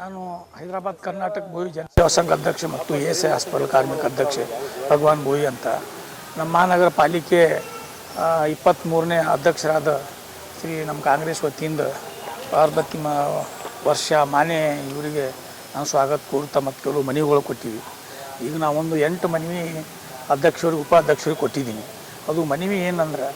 ನಾನು ಹೈದರಾಬಾದ್ ಕರ್ನಾಟಕ ಭೂಯಿ ಜನಸೇವಾ ಸಂಘ ಅಧ್ಯಕ್ಷ ಮತ್ತು ಎ ಎಸ್ ಐ ಹಾಸ್ಪಿಟಲ್ ಕಾರ್ಮಿಕ ಅಧ್ಯಕ್ಷ ಭಗವಾನ್ ಭೂಯಿ ಅಂತ. ನಮ್ಮ ಮಹಾನಗರ ಪಾಲಿಕೆ ಇಪ್ಪತ್ತ್ಮೂರನೇ ಅಧ್ಯಕ್ಷರಾದ ಶ್ರೀ ನಮ್ಮ ಕಾಂಗ್ರೆಸ್ ವತಿಯಿಂದ ಪಾರ್ವತಿ ಮ, ವರ್ಷ ಮಾನೆ ಇವರಿಗೆ ನಾವು ಸ್ವಾಗತ ಕೋರ್ತಾ ಮತ್ತು ಕೆಲವು ಮನೆಗಳು ಕೊಟ್ಟಿವಿ. ಈಗ ನಾವೊಂದು ಎಂಟು ಮನವಿ ಅಧ್ಯಕ್ಷರಿಗೆ, ಉಪಾಧ್ಯಕ್ಷರಿಗೆ ಕೊಟ್ಟಿದ್ದೀನಿ. ಅದು ಮನವಿ ಏನಂದ್ರೆ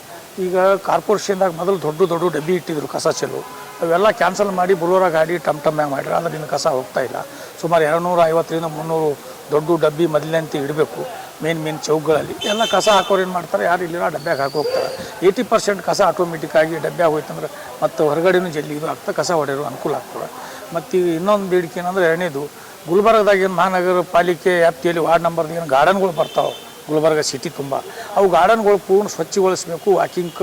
ಈಗ ಕಾರ್ಪೊರೇಷನ್ದಾಗ ಮೊದಲು ದೊಡ್ಡ ದೊಡ್ಡ ಡಬ್ಬಿ ಇಟ್ಟಿದ್ರು ಕಸ ಚೆಲ್ಲು. ಅವೆಲ್ಲ ಕ್ಯಾನ್ಸಲ್ ಮಾಡಿ ಬುಲೋರ ಗಾಡಿ ಟಮ್ ಟಮ್ಯಾಗ ಮಾಡಿದ್ರೆ ಅದರಿಂದ ಕಸ ಹೋಗ್ತಾ ಇಲ್ಲ. ಸುಮಾರು ಎರಡುನೂರ ಐವತ್ತರಿಂದ ಮುನ್ನೂರು ದೊಡ್ಡ ಡಬ್ಬಿ ಮೊದಲಂತೆ ಇಡಬೇಕು, ಮೇನ್ ಮೇನ್ ಚೌಕ್ಗಳಲ್ಲಿ. ಎಲ್ಲ ಕಸ ಹಾಕೋರು ಏನು ಮಾಡ್ತಾರೆ, ಯಾರು ಇಲ್ಲಿನ ಡಬ್ಬ್ಯಾಗ ಹಾಕಿ ಹೋಗ್ತಾರೆ. ಏಯ್ಟಿ ಪರ್ಸೆಂಟ್ ಕಸ ಆಟೋಮೆಟಿಕ್ಕಾಗಿ ಡಬ್ಬ್ಯಾಗ ಹೋಯ್ತಂದ್ರೆ ಮತ್ತು ಹೊರಗಡೆನೂ ಜಲ್ಲಿ ಇದು ಆಗ್ತದೆ ಕಸ ಹೊಡೆಯೋರು ಅನುಕೂಲ ಆಗ್ತದೆ. ಮತ್ತು ಇನ್ನೊಂದು ಬೇಡಿಕೆ ಏನಂದ್ರೆ ಎರಡನೇದು ಗುಲ್ಬರ್ಗದಾಗ ಮಹಾನಗರ ಪಾಲಿಕೆ ವ್ಯಾಪ್ತಿಯಲ್ಲಿ ವಾರ್ಡ್ ನಂಬರ್ದು ಏನು ಗಾರ್ಡನ್ಗಳು ಬರ್ತಾವೆ. ಗುಲ್ಬರ್ಗ ಸಿಟಿ ತುಂಬ. ಅವು ಗಾರ್ಡನ್ಗಳು ಪೂರ್ಣ ಸ್ವಚ್ಛಗೊಳಿಸ್ಬೇಕು ವಾಕಿಂಗ್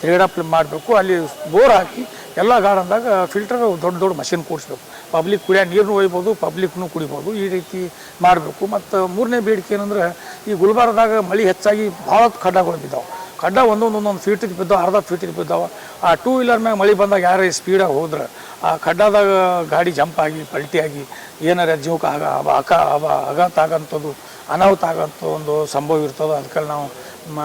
ತಿರುಗಾಡ ಮಾಡಬೇಕು, ಅಲ್ಲಿ ಬೋರ್ ಹಾಕಿ ಎಲ್ಲ ಗಾರ್ಡನ್ದಾಗ ಫಿಲ್ಟರ್ ದೊಡ್ಡ ದೊಡ್ಡ ಮಷಿನ್ ಕೂಡಿಸ್ಬೇಕು. ಪಬ್ಲಿಕ್ ಕುಡಿಯ ನೀರು ಒಯ್ಬೋದು ಪಬ್ಲಿಕ್ನು ಕುಡಿಬೋದು, ಈ ರೀತಿ ಮಾಡಬೇಕು. ಮತ್ತು ಮೂರನೇ ಬೇಡಿಕೆ ಏನಂದ್ರೆ, ಈ ಗುಲ್ಬರ್ಗದಾಗ ಮಳೆ ಹೆಚ್ಚಾಗಿ ಭಾಳ ಖಡ್ಡಗಳು ಬಿದ್ದಾವೆ. ಖಡ್ಡ ಒಂದೊಂದು ಒಂದೊಂದು ಫೀಟಿಗೆ ಬಿದ್ದಾವೆ, ಅರ್ಧ ಫೀಟಿಗೆ ಬಿದ್ದಾವೆ. ಆ ಟೂ ವೀಲರ್ ಮ್ಯಾಗ ಮಳೆ ಬಂದಾಗ ಯಾರೇ ಸ್ಪೀಡಾಗಿ ಹೋದ್ರೆ, ಆ ಖಡ್ಡದಾಗ ಗಾಡಿ ಜಂಪ್ ಆಗಿ ಪಲ್ಟಿಯಾಗಿ ಏನಾರ ಜೀವಕ್ಕೆ ಆಗ ಅವ ಅಕ ಅವ ಆಗಂಥದ್ದು ಅನಾಹುತ ಆಗೋಂಥ ಒಂದು ಸಂಭವ ಇರ್ತದೆ ಅದಕ್ಕೆ ನಾವು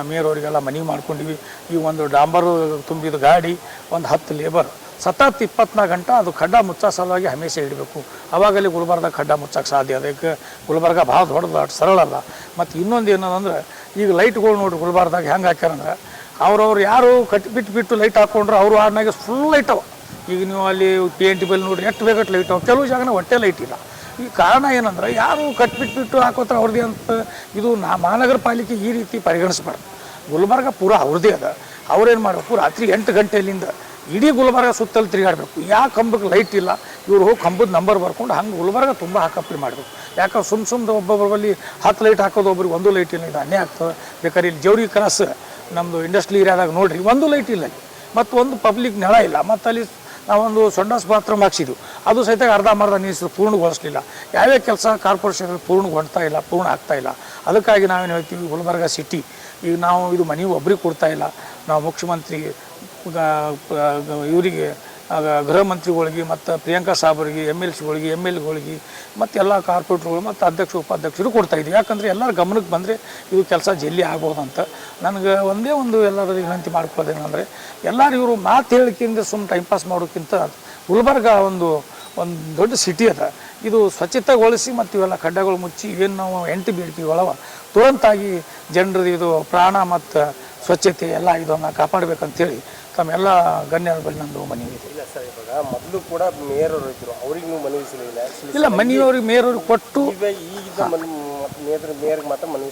ಮೇಯರವರಿಗೆಲ್ಲ ಮನವಿ ಮಾಡ್ಕೊಂಡಿವಿ ಈ ಒಂದು ಡಾಂಬರು ತುಂಬಿದ ಗಾಡಿ, ಒಂದು ಹತ್ತು ಲೇಬರ್, ಸತತ್ ಇಪ್ಪತ್ನಾಲ್ಕು ಗಂಟೆ ಅದು ಖಡ್ಡ ಮುಚ್ಚೋ ಸಲುವಾಗಿ ಹಮೇಶ ಇಡಬೇಕು. ಅವಾಗಲ್ಲಿ ಗುಲ್ಬರ್ಗ ಖಡ್ಡ ಮುಚ್ಚಕ್ಕೆ ಸಾಧ್ಯ ಅದಕ್ಕೆ ಗುಲ್ಬರ್ಗ ಭಾಳ ದೊಡ್ಡದು, ಅಷ್ಟು ಸರಳ ಅಲ್ಲ ಮತ್ತು ಇನ್ನೊಂದು ಏನದಂದ್ರೆ ಈಗ ಲೈಟ್ಗಳು ನೋಡಿ ಗುಲ್ಬರ್ದಾಗ ಹೆಂಗೆ ಹಾಕ್ಯಾರಂದ್ರೆ, ಅವ್ರವ್ರು ಯಾರು ಕಟ್ಟಿ ಬಿಟ್ಟು ಬಿಟ್ಟು ಲೈಟ್ ಹಾಕ್ಕೊಂಡ್ರೆ ಅವರು ಆಡ್ನಾಗೆ ಫುಲ್ ಲೈಟ್ ಅವ. ಈಗ ನೀವು ಅಲ್ಲಿ ಪಿ ಎನ್ ಟಿ ಬಿಲ್ ನೋಡ್ರಿ, ಎಷ್ಟು ಬೇಗಟ್ಟು ಲೈಟ್ ಅವ. ಕೆಲವು ಜಾಗನ ಹೊಟ್ಟೆ ಲೈಟ್ ಇಲ್ಲ. ಈ ಕಾರಣ ಏನಂದ್ರೆ, ಯಾರು ಕಟ್ಬಿಟ್ಬಿಟ್ಟು ಹಾಕೋತಾರೆ ಅವ್ರದ್ದೇ ಅಂತ ಇದು ನಾ ಮಹಾನಗರ ಪಾಲಿಕೆ ಈ ರೀತಿ ಪರಿಗಣಿಸ್ಬಾರ್ದು. ಗುಲ್ಬರ್ಗ ಪೂರ ಅವ್ರದ್ದೇ ಅದ. ಅವ್ರೇನು ಮಾಡಬೇಕು? ರಾತ್ರಿ ಎಂಟು ಗಂಟೆಲಿಂದ ಇಡೀ ಗುಲ್ಬರ್ಗ ಸುತ್ತಲ್ಲಿ ತಿರುಗಾಡಬೇಕು. ಯಾವ ಕಂಬಕ್ಕೆ ಲೈಟ್ ಇಲ್ಲ? ಇವ್ರು ಹೋಗಿ ಕಂಬದ ನಂಬರ್ ಬರ್ಕೊಂಡು ಹಂಗೆ ಗುಲ್ಬರ್ಗ ತುಂಬ ಹಾಕಪ್ಪಿ ಮಾಡಬೇಕು. ಯಾಕಂದ್ರೆ ಸುಮ್ಮ ಸುಮ್ಮನೆ ಒಬ್ಬೊಬ್ಬರಲ್ಲಿ ಹತ್ತು ಲೈಟ್ ಹಾಕೋದು ಒಬ್ರಿಗೆ ಒಂದು ಲೈಟ್ ಇಲ್ಲ, ಇದು ಅನ್ಯ ಆಗ್ತದೆ. ಬೇಕಾದ್ರೆ ಇಲ್ಲಿ ಜೌರಿ ಕ್ರಾಸ್ ನಮ್ಮದು ಇಂಡಸ್ಟ್ರಿ ಏರಿಯಾದಾಗ ನೋಡ್ರಿ, ಒಂದು ಲೈಟ್ ಇಲ್ಲ ಮತ್ತು ಒಂದು ಪಬ್ಲಿಕ್ ನೆಳ ಇಲ್ಲ. ಮತ್ತು ಅಲ್ಲಿ ನಾವೊಂದು ಸೊಂಡಸ್ ಬಾತ್ರೂಮ್ ಹಾಕ್ಸಿದ್ವು. ಅದು ಸಹಿತ ಅರ್ಧ ಮರ್ಧ ನೀರು ಪೂರ್ಣಗೊಳಿಸ್ಲಿಲ್ಲ. ಯಾವ್ಯಾವ ಕೆಲಸ ಕಾರ್ಪೊರೇಷನ್ ಪೂರ್ಣಗೊಳ್ತಾ ಇಲ್ಲ, ಪೂರ್ಣ ಆಗ್ತಾ ಇಲ್ಲ, ಅದಕ್ಕಾಗಿ ನಾವೇನು ಹೇಳ್ತೀವಿ, ಗುಲ್ಬರ್ಗ ಸಿಟಿ, ಈಗ ನಾವು ಇದು ಮನೆ ಒಬ್ರಿಗೆ ಕೊಡ್ತಾ ಇಲ್ಲ. ನಾವು ಮುಖ್ಯಮಂತ್ರಿ ಇವರಿಗೆ ಗೃಹ ಮಂತ್ರಿಗಳಿಗೆ ಮತ್ತು ಪ್ರಿಯಾಂಕಾ ಸಾಬ್ರಿಗೆ ಎಂ ಎಲ್ ಸಿಗಳಿಗೆ ಎಂ ಎಲ್ ಎಗಳಿಗೆ ಮತ್ತು ಎಲ್ಲ ಕಾರ್ಪೊರೇಟ್ರುಗಳು ಮತ್ತು ಅಧ್ಯಕ್ಷ, ಉಪಾಧ್ಯಕ್ಷರು ಕೊಡ್ತಾ ಇದ್ದೀವಿ. ಯಾಕಂದರೆ ಎಲ್ಲರ ಗಮನಕ್ಕೆ ಬಂದರೆ ಇದು ಕೆಲಸ ಜಲ್ದಿ ಆಗ್ಬೋದಂತ. ನನಗೆ ಒಂದೇ ಒಂದು ಎಲ್ಲರ ವಿನಂತಿ ಮಾಡ್ಕೊಳ್ಳೋದೇನೆಂದರೆ, ಎಲ್ಲರೂ ಇವರು ಮಾತು ಹೇಳಿಕೆಯಿಂದ ಸುಮ್ಮನೆ ಟೈಮ್ ಪಾಸ್ ಮಾಡೋಕ್ಕಿಂತ ಗುಲ್ಬರ್ಗ ಒಂದು ಒಂದು ದೊಡ್ಡ ಸಿಟಿ ಅದ. ಇದು ಸ್ವಚ್ಛತೆಗೊಳಿಸಿ ಮತ್ತು ಇವೆಲ್ಲ ಖಡ್ಡಗಳು ಮುಚ್ಚಿ ಏನು ನಾವು ಎಂಟು ಬೇಡಿಕೆಗಳವ ತುರಂತಾಗಿ ಜನರದ್ದು ಇದು ಪ್ರಾಣ ಮತ್ತು ಸ್ವಚ್ಛತೆ ಎಲ್ಲ ಇದನ್ನು ಕಾಪಾಡಬೇಕಂತೇಳಿ ತಮ್ಮೆಲ್ಲ ಗಣ್ಯರ ಬಳಿ ನಂದು ಮನವಿ ಇದೆ. ಇಲ್ಲ ಸರ್ ಇವಾಗ ಮೊದಲು ಕೂಡ ಮೇಯರ್ ಅವರು ಇದ್ರು. ಅವ್ರಿಗೆ ನೀವು ಮನವಿ ಸಲ್ಲಿಲ್ಲ. ಇಲ್ಲ ಮನೆಯವ್ರಿಗೆ ಮೇಯರವ್ರಿಗೆ ಕೊಟ್ಟು ಈಗ ಈಗಿದ್ದ ಮನ್ ಮೇಯರ್ ಮೇಯರ್ಗೆ ಮಾತ್ರ ಮನವಿ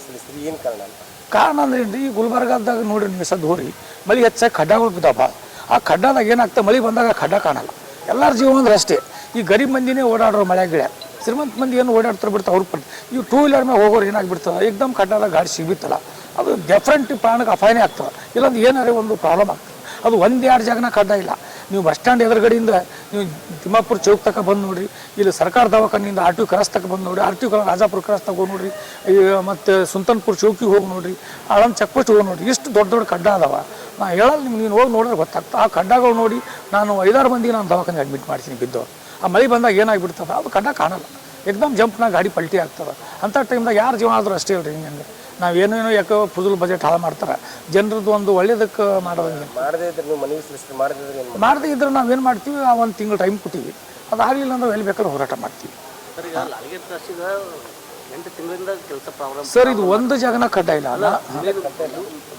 ಏನು ಕಾರಣ ಅಂತ? ಕಾರಣ ಅಂದ್ರೆ ಏನ್ರಿ ಈ ಗುಲ್ಬರ್ಗಾದಾಗ ನೋಡಿ ನೀವು ಸದ್ ಹೋರಿ. ಮಳೆ ಹೆಚ್ಚಾಗಿ ಖಡ್ಡಗಳು ಬಿದ್ದಾವ ಭಾಳ ಆ ಖಡ್ಡದಾಗ ಏನಾಗ್ತದೆ? ಮಳೆ ಬಂದಾಗ ಖಡ್ಡ ಕಾಣಲ್ಲ. ಎಲ್ಲರ ಜೀವ ಅಂದ್ರೆ ಅಷ್ಟೇ. ಈ ಗರೀಬ್ ಮಂದಿನೇ ಓಡಾಡೋರು ಮಳೆ ಗಿಡ ಶ್ರೀಮಂತ ಮಂದಿ ಏನು ಓಡಾಡ್ತಾರೆ ಬಿಡ್ತಾರೆ ಅವ್ರು ಪಟ್ಟು. ಇವು ಟೂ ವೀಲರ್ ಮೇಲೆ ಹೋಗೋರು ಏನಾಗ್ಬಿಡ್ತದೆ? ಏಕ್ದಮ್ ಖಡ್ಡದಾಗ ಗಾಡಿ ಸಿಗ್ಬಿತ್ತಲ್ಲ. ಅದು ಡೆಫ್ರೆಂಟ್ ಪ್ರಾಣಕ್ಕೆ ಅಪಾಯನೇ ಆಗ್ತದೆ. ಇಲ್ಲಾಂದ್ರೆ ಏನಾರೇ ಒಂದು ಪ್ರಾಬ್ಲಮ್ ಆಗ್ತದೆ. ಅದು ಒಂದು ಎರಡು ಜಾಗನ ಕಡ್ಡ ಇಲ್ಲ. ನೀವು ಬಸ್ ಸ್ಟ್ಯಾಂಡ್ ಎದುರುಗಡೆಯಿಂದ ನೀವು ತಿಮ್ಮಾಪುರ ಚೌಕ್ ತಕ ಬಂದು ನೋಡ್ರಿ, ಇಲ್ಲಿ ಸರ್ಕಾರ ದವಾಖಾನೆಯಿಂದ ಆರ್ ಟಿ ಕ್ರಾಸ್ ತಕ ಬಂದು ನೋಡ್ರಿ, ಆರ್ ಟಿ ರಾಜಾಪುರ ಕ್ರಾಸ್ ತಗ ನೋಡ್ರಿ ಮತ್ತೆ ಸುಲ್ತಾನ್ಪುರ ಚೌಕಿಗೆ ಹೋಗಿ ನೋಡ್ರಿ ಆಳಂದ್ ಚೆಕ್ ಪೋಸ್ಟ್ ಹೋಗಿ ನೋಡ್ರಿ, ಇಷ್ಟು ದೊಡ್ಡ ದೊಡ್ಡ ಕಡ್ಡ ಅದಾವ. ನಾ ಹೇಳಲ್ಲ ನಿಮ್ಗೆ, ನೀನು ಹೋಗಿ ನೋಡಿದ್ರೆ ಗೊತ್ತಾಗ್ತದೆ. ಆ ಕಡ್ಡಗಳು ನೋಡಿ ನಾನು ಐದಾರು ಮಂದಿ ನಾನು ದವಾಖಾನೆ ಅಡ್ಮಿಟ್ ಮಾಡ್ತೀನಿ ಬಿದ್ದು. ಆ ಮಳೆ ಬಂದಾಗ ಏನಾಗ್ಬಿಡ್ತದೆ? ಅದು ಕಡ್ಡ ಕಾಣಲ್ಲ. ಎಕ್ದಮ್ ಜಂಪ್ನಾಗ ಗಾಡಿ ಪಲ್ಟಿ ಆಗ್ತದೆ. ಅಂಥ ಟೈಮ್ದಾಗ ಯಾರು ಜೀವ ಆದರೂ ಅಷ್ಟೇ ಹೇಳ್ರಿ ಹಿಂಗೆ ನಾವೇನೇನೋ ಯಾಕೋ ಫುಜುಲ್ ಬಜೆಟ್ ಹಾಳು ಮಾಡ್ತಾರೆ. ಜನರದ್ದು ಒಂದು ಒಳ್ಳೇದಕ್ಕೆ ಮಾಡೋದಿಲ್ಲ ಮಾಡದೇ ಇದ್ರೆ ನೀವು ಮನವಿ ಮಾಡದೇ ಇದ್ರೆ ಏನು ಮಾಡದೇ ಇದ್ರೆ ನಾವೇನು ಮಾಡ್ತೀವಿ? ಆ ಒಂದು ತಿಂಗಳು ಟೈಮ್ ಕೊಟ್ಟಿವಿ. ಅದಾಗಲಿಲ್ಲ ಅಂದ್ರೆ ಎಲ್ಲಿ ಬೇಕಾದ್ರೂ ಹೋರಾಟ ಮಾಡ್ತೀವಿ. ಎಂಟು ತಿಂಗಳಿಂದ ಕೆಲಸ ಪ್ರಾಬ್ಲಮ್ ಸರ್ ಇದು ಒಂದು ಜಾಗನ ಕಡ್ಡಾಯ ಇಲ್ಲ ಅಲ್ಲ?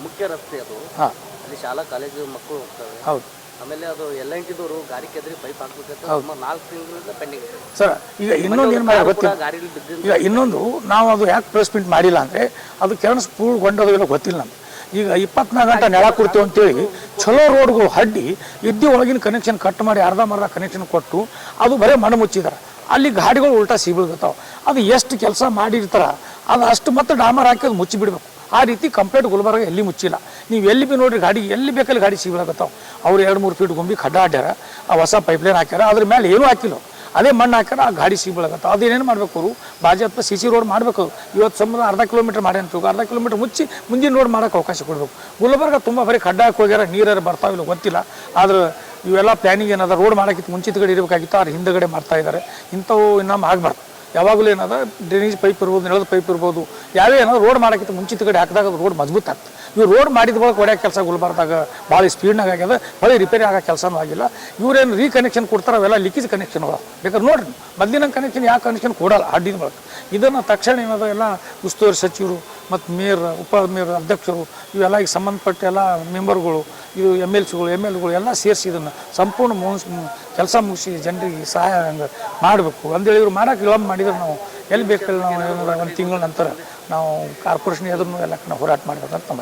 ಮುಖ್ಯ ರಸ್ತೆ ಅದು. ಹಾಂ. ಅಲ್ಲಿ ಶಾಲಾ ಕಾಲೇಜು ಮಕ್ಕಳು ಹೋಗ್ತಾರೆ. ಹೌದು. ಆಮೇಲೆ ಅದು ಎಲ್ ಎನ್ ಟಿದವರು ಗಾರಿ ಕೆದ್ರಿ ಪೈಪ್ ಹಾಕ್ಬೇಕಂತ ಸುಮಾರು ನಾಲ್ಕು ತಿಂಗಳಿಂದ ಪೆಂಡಿಂಗ್ ಇದೆ ಸರ್ ಈಗ ಇನ್ನೊಂದು ಏನು ಮಾಡಿ ಗೊತ್ತಿಲ್ಲ. ಗಾಡಿಲಿ ಬಿದ್ದ ಈಗ ಇನ್ನೊಂದು ನಾವು ಅದು ಯಾಕೆ ಪ್ರೆಸ್ ಮೀಟ್ ಮಾಡಿಲ್ಲ ಅಂದ್ರೆ ಅದು ಕೆರಣ ಪೂರ್ಣಗೊಂಡೋದು ಇಲ್ಲ ಗೊತ್ತಿಲ್ಲ ನಮ್ಗೆ. ಈಗ ಇಪ್ಪತ್ನಾಲ್ಕು ಗಂಟೆ ನೆಲ ಕೊಡ್ತೀವಿ ಅಂತೇಳಿ ಚಲೋ ರೋಡ್ಗಳು ಹಡ್ಡಿ ಇದ್ದಿ ಒಳಗಿನ ಕನೆಕ್ಷನ್ ಕಟ್ ಮಾಡಿ ಅರ್ಧ ಮರ್ಧ ಕನೆಕ್ಷನ್ ಕೊಟ್ಟು ಅದು ಬರೀ ಮಣ್ಣು ಮುಚ್ಚಿದಾರೆ. ಅಲ್ಲಿ ಗಾಡಿಗಳು ಉಲ್ಟಾ ಸಿಬಿಳ್ತಾವೆ ಅದು ಎಷ್ಟು ಕೆಲಸ ಮಾಡಿರ್ತಾರ ಅದು ಅಷ್ಟು ಮತ್ತೆ ಡಾಮರ್ ಹಾಕಿ ಅದು ಮುಚ್ಚಿ ಬಿಡಬೇಕು ಆ ರೀತಿ ಕಂಪ್ಲೇಂಟ್ ಗುಲ್ಬರ್ಗ ಎಲ್ಲಿ ಮುಚ್ಚಿಲ್ಲ. ನೀವು ಎಲ್ಲಿ ಬಿ ನೋಡ್ರಿ ಗಾಡಿ, ಎಲ್ಲಿ ಬೇಕಲ್ಲಿ ಗಾಡಿ ಸಿಗ್ಲಾಕತ್ತಾವ ಅವ್ರು ಎರಡು ಮೂರು ಫೀಟ್ ಗುಂಬಿ ಖಡ್ಡ ಆಡ್ಯಾರ ಆ ಹೊಸ ಪೈಪ್ಲೈನ್ ಹಾಕ್ಯಾರ, ಅದ್ರ ಮೇಲೆ ಏನೂ ಹಾಕಿಲ್ಲ ಅದೇ ಮಣ್ಣು ಹಾಕ್ಯಾರ, ಆ ಗಾಡಿ ಸಿಗ್ಬಿಳಕತ್ತ ಅದೇನೇನು ಮಾಡ್ಬೇಕು ಅವರು? ಬಾಜಪ್ಪ ಸಿ ಸಿ ರೋಡ್ ಮಾಡಬೇಕು ಇವತ್ತು ಸಮುದ್ರ ಅರ್ಧ ಕಿಲೋಮೀಟರ್ ಮಾಡಿ ಅಂತ ಅರ್ಧ ಕಿಲೋಮೀಟರ್ ಮುಚ್ಚಿ ಮುಂದಿನ ರೋಡ್ ಮಾಡೋಕೆ ಅವಕಾಶ ಕೊಡಬೇಕು. ಗುಲ್ಬರ್ಗ ತುಂಬ ಬರೀ ಖಡ್ಡ ಹಾಕಿ ಹೋಗ್ಯಾರ ನೀರಾರು ಬರ್ತಾವಿಲ್ಲ ಗೊತ್ತಿಲ್ಲ. ಆದ್ರೆ ಇವೆಲ್ಲ ಪ್ಲಾನಿಂಗ್ ಏನದ ರೋಡ್ ಮಾಡೋಕ್ಕಿಂತ ಮುಂಚಿತಗಡೆ ಇರಬೇಕಾಗಿತ್ತು ಅವ್ರು ಹಿಂದಗಡೆ ಮಾಡ್ತಾ ಇದ್ದಾರೆ ಇಂಥವು ಇನ್ನೂ ಆಗಬಾರ್ದು. ಯಾವಾಗಲೂ ಏನದ ಡ್ರೈನೇಜ್ ಪೈಪ್ ಇರ್ಬೋದು, ನೆಲದ ಪೈಪ್ ಇರ್ಬೋದು ಯಾವೇ ಏನೋ ರೋಡ್ ಮಾಡೋಕ್ಕಿಂತ ಮುಂಚಿತಗಡೆ ಹಾಕಿದಾಗ ಅದು ರೋಡ್ ಮಜಬೂತ್ ಆಗ್ತದೆ. ಇವ್ರು ರೋಡ್ ಮಾಡಿದ ಬಳಕ ಒಡೆಯೋ ಕೆಲಸ ಗುಲ್ಬಾರ್ದಾಗ ಭಾಳ ಸ್ಪೀಡ್ನಾಗ ಆಗ್ಯದ, ಹೊಳೆ ರಿಪೇರಿ ಆಗೋ ಕೆಲಸನೂ ಆಗಿಲ್ಲ. ಇವ್ರೇನು ರೀಕನೆಕ್ಷನ್ ಕೊಡ್ತಾರೆ ಅವೆಲ್ಲ ಲೀಕೇಜ್ ಕನೆಕ್ಷನ್ ಅವ ಬೇಕಾದ್ರೆ ನೋಡ್ರಿ, ಮೊದಲಿನ ಕನೆಕ್ಷನ್ ಯಾವ ಕನೆಕ್ಷನ್ ಕೊಡಲ್ಲ ಅಡ್ಡಿನ ಬಳಕ ಇದನ್ನು ತಕ್ಷಣ ಏನದ ಎಲ್ಲ ಉಸ್ತುವಾರಿ ಸಚಿವರು ಮತ್ತು ಮೇಯರ್ ಉಪ ಮೇಯರ್, ಅಧ್ಯಕ್ಷರು, ಇವೆಲ್ಲ ಈಗ ಸಂಬಂಧಪಟ್ಟ ಎಲ್ಲ ಮೆಂಬರ್ಗಳು ಇದು ಎಂ ಎಲ್ ಸಿಗಳು ಎಂ ಎಲ್ಗಳು ಎಲ್ಲ ಸೇರಿಸಿ ಇದನ್ನು ಸಂಪೂರ್ಣ ಮುಗಿಸ್ ಕೆಲಸ ಮುಗಿಸಿ ಜನರಿಗೆ ಸಹಾಯ ಹಂಗೆ ಮಾಡಬೇಕು ಅಂದೇಳಿ ಇವ್ರು ಮಾಡೋಕೆ ವಿಳಂಬ ಮಾಡಿದ್ರೆ ನಾವು ಎಲ್ಲಿ ಬೇಕಲ್ಲಿ ನಾವು ಒಂದು ತಿಂಗಳ ನಂತರ ನಾವು ಕಾರ್ಪೊರೇಷನ್ ಎದುರು ಎಲ್ಲ ಹೋರಾಟ ಮಾಡಬೇಕಂತ ನಮ್ಮ.